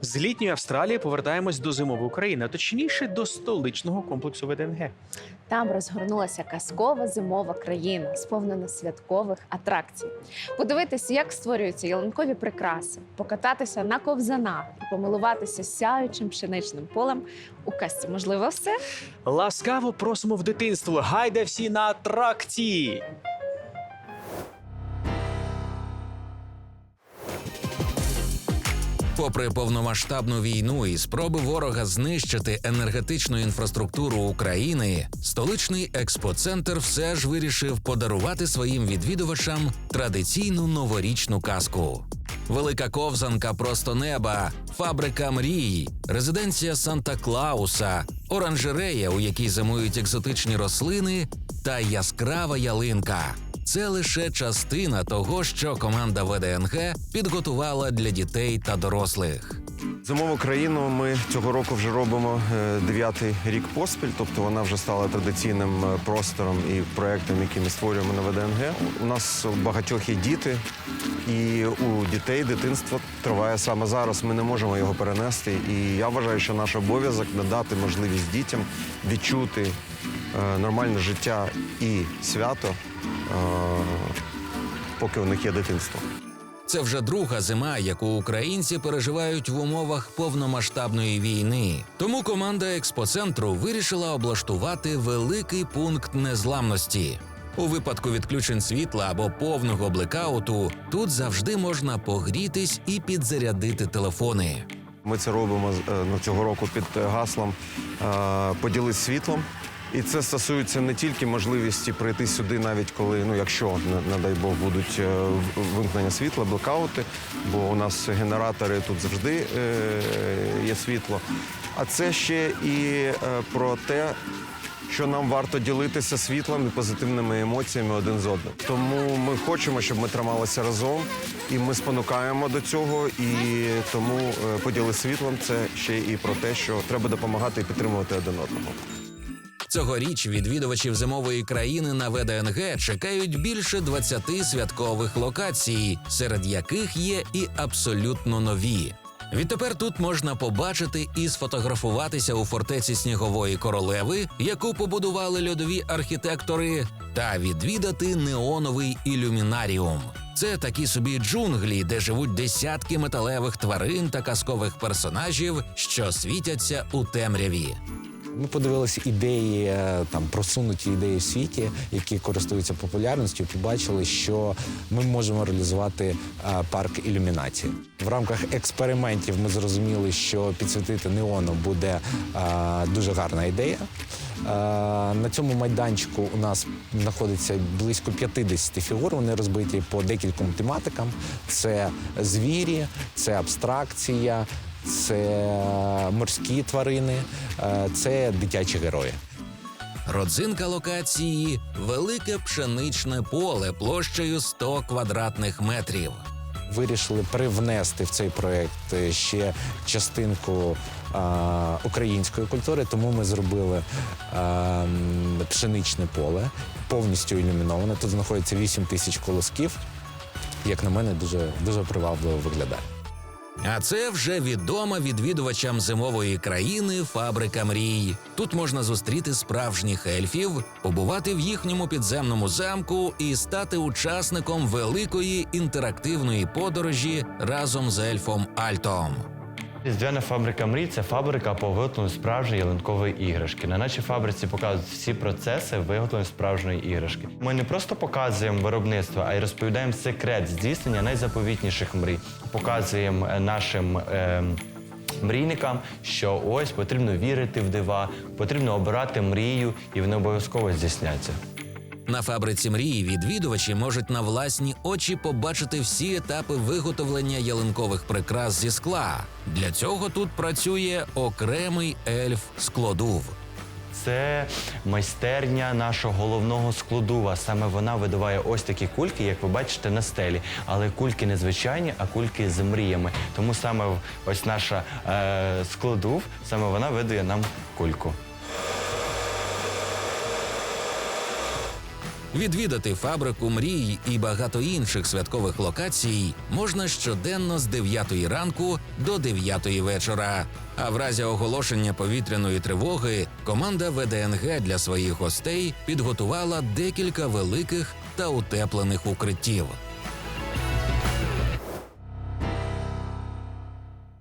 З літньої Австралії повертаємось до зимової України, а точніше до столичного комплексу ВДНГ. Там розгорнулася казкова зимова країна, сповнена святкових атракцій. Подивитися, як створюються ялинкові прикраси, покататися на ковзанах і помилуватися сяючим пшеничним полем у казці. Можливо, все Ласкаво просимо в дитинство. Гайде всі на атракції! Попри повномасштабну війну і спроби ворога знищити енергетичну інфраструктуру України, столичний експоцентр все ж вирішив подарувати своїм відвідувачам традиційну новорічну казку. Велика ковзанка просто неба, фабрика мрій, резиденція Санта Клауса, оранжерея, у якій зимують екзотичні рослини, та яскрава ялинка. Це лише частина того, що команда ВДНГ підготувала для дітей та дорослих. Зимову країну ми цього року вже робимо е, дев'ятий рік поспіль, тобто вона вже стала традиційним е, простором і проектом, який ми створюємо на ВДНГ. У нас багатьох є діти, і у дітей дитинство триває саме зараз. Ми не можемо його перенести. І я вважаю, що наш обов'язок надати можливість дітям відчути е, нормальне життя і свято, поки у них є дитинство. Це вже друга зима, яку українці переживають в умовах повномасштабної війни. Тому команда експоцентру вирішила облаштувати великий пункт незламності. У випадку відключень світла або повного блекауту тут завжди можна погрітись і підзарядити телефони. Ми це робимо е, ну, цього року під гаслом е, «Поділись світлом. І це стосується не тільки можливості прийти сюди, навіть коли, ну якщо не, не дай Бог, будуть е, вимкнення світла, блекаути, бо у нас генератори тут завжди е, є світло. А це ще і е, про те, що нам варто ділитися світлом і позитивними емоціями один з одним. Тому ми хочемо, щоб ми трималися разом, і ми спонукаємо до цього. І тому поділи світлом це ще і про те, що треба допомагати і підтримувати один одного. Цьогоріч відвідувачів зимової країни на ВДНГ чекають більше 20 святкових локацій, серед яких є і абсолютно нові. Відтепер тут можна побачити і сфотографуватися у фортеці снігової королеви, яку побудували льодові архітектори, та відвідати неоновий ілюмінаріум. Це такі собі джунглі, де живуть десятки металевих тварин та казкових персонажів, що світяться у темряві. Ми подивилися ідеї, е, там просунуті ідеї в світі, які користуються популярністю. Побачили, що ми можемо реалізувати е, парк ілюмінації. В рамках експериментів ми зрозуміли, що підсвітити неоном буде е, дуже гарна ідея. На цьому майданчику у нас знаходиться близько 50 фігур. Вони розбиті по декільком тематикам: це звірі, це абстракція, це морські тварини, е, це дитячі герої. Родзинка локації велике пшеничне поле площею 100 квадратних метрів. Вирішили привнести в цей проект е, ще частинку а, української культури, тому ми зробили а, пшеничне поле, повністю ілюміноване. Тут знаходиться 8 тисяч колосків. Як на мене, дуже, дуже привабливо виглядає. А це вже відома відвідувачам зимової країни фабрика мрій. Тут можна зустріти справжніх ельфів, побувати в їхньому підземному замку і стати учасником великої інтерактивної подорожі разом з ельфом Альтом. Різдвяна фабрика мрій це фабрика по виготовленню справжньої ялинкової іграшки. На нашій фабриці показують всі процеси виготовлення справжньої іграшки. Ми не просто показуємо виробництво, а й розповідаємо секрет здійснення найзаповітніших мрій. Показуємо е, нашим. Е, Мрійникам, що ось потрібно вірити в дива, потрібно обирати мрію, і вони обов'язково здійсняться. На фабриці мрії відвідувачі можуть на власні очі побачити всі етапи виготовлення ялинкових прикрас зі скла. Для цього тут працює окремий ельф склодув. Це майстерня нашого головного складува. Саме вона видаває ось такі кульки, як ви бачите на стелі. Але кульки не звичайні, а кульки з мріями. Тому саме ось наша е, складув, саме вона видає нам кульку. Відвідати фабрику мрій і багато інших святкових локацій можна щоденно з 9 ранку до 9 вечора. А в разі оголошення повітряної тривоги команда ВДНГ для своїх гостей підготувала декілька великих та утеплених укриттів.